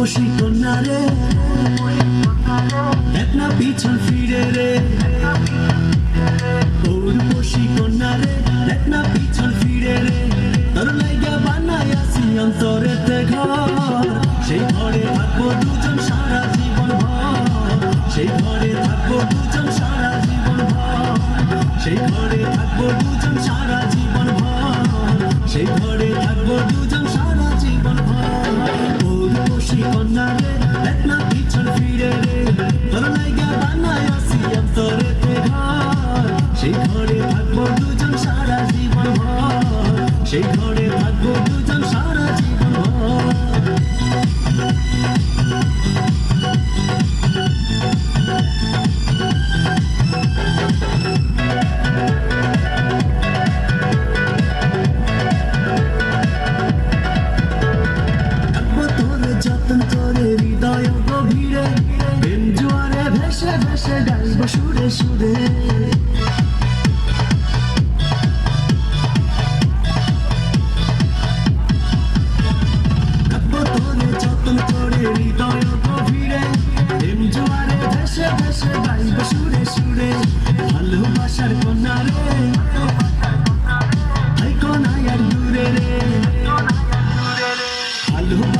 রূপসী কন্যা রে এক না পিছন ফিরে রে। রূপসী কন্যা রে এক না পিছন ফিরে রে। তোর লাইগা বানাই আসি অন্তরেতে ঘর। সেই ঘরে থাকব দুজন বসি কন্যা রে দেখ না পিছন ফিরে রে সেই ঘরে থাকব দুজন সারা জীবন সেই ঘরে থাকব সুরে। যত্ন করে হৃদয় গভীরে। প্রেম জোয়ারে, ভেসে ভেসে গাইব সুরে সুরে। ভালোবাসার কন্যা রে হাই কনাই আর দূরে রে। ভালোবাসার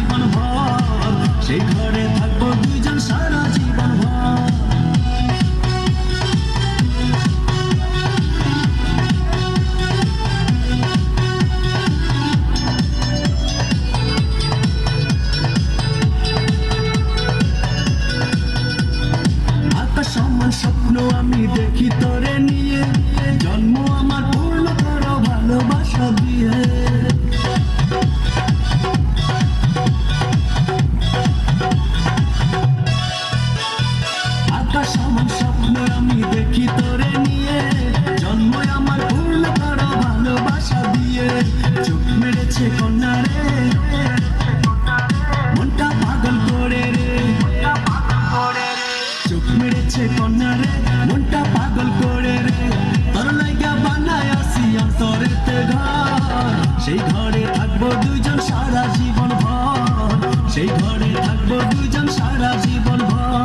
আমি দেখি তোরে নিয়ে। জন্ম আমার পূর্ণ করো ভালোবাসা দিয়ে। আকাশ সমান স্বপ্ন, আমি দেখি তোরে নিয়ে। জন্ম আমার পূর্ণ করো ভালোবাসা দিয়ে। চোখ মেরেছে কন্যা রে মেরেছে কন্যা রে মনটা পাগল করে রে। তোর লাইগা বানায় আসি অন্তরেতে ঘর। সেই ঘরে থাকব দুজন সারা জীবন ভর। সেই ঘরে থাকব দুজন সারা জীবন ভর।